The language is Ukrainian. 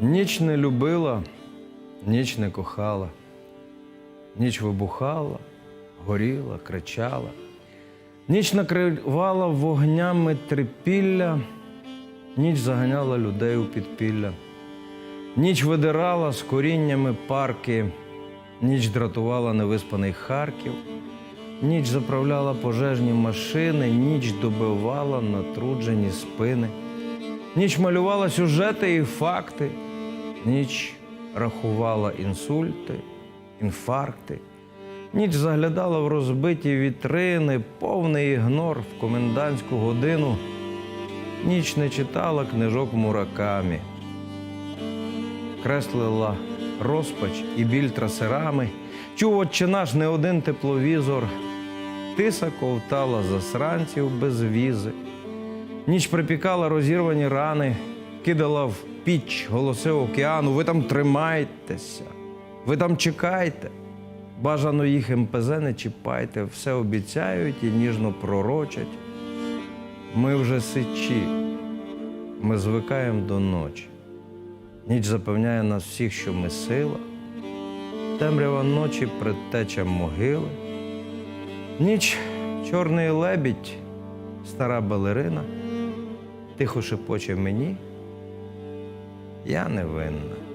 Ніч не любила, ніч не кохала, ніч вибухала, горіла, кричала, ніч накривала вогнями трипілля, ніч заганяла людей у підпілля, ніч видирала з коріннями парки, ніч дратувала невиспаний Харків, ніч заправляла пожежні машини, ніч добивала натруджені спини. Ніч малювала сюжети і факти, ніч рахувала інсульти, інфаркти, ніч заглядала в розбиті вітрини, повний ігнор в комендантську годину, ніч не читала книжок Муракамі, креслила розпач і біль трасерами, чув отче наш не один тепловізор, тиса ковтала засранців без візи. Ніч припікала розірвані рани, кидала в піч голоси океану. Ви там тримайтеся, ви там чекайте. Бажано їх МПЗ не чіпайте, все обіцяють і ніжно пророчать. Ми вже сичі, ми звикаємо до ночі. Ніч запевняє нас всіх, що ми сила, темрява ночі предтеча могили. Ніч чорний лебідь, стара балерина, тихо шепоче мені, я не винна.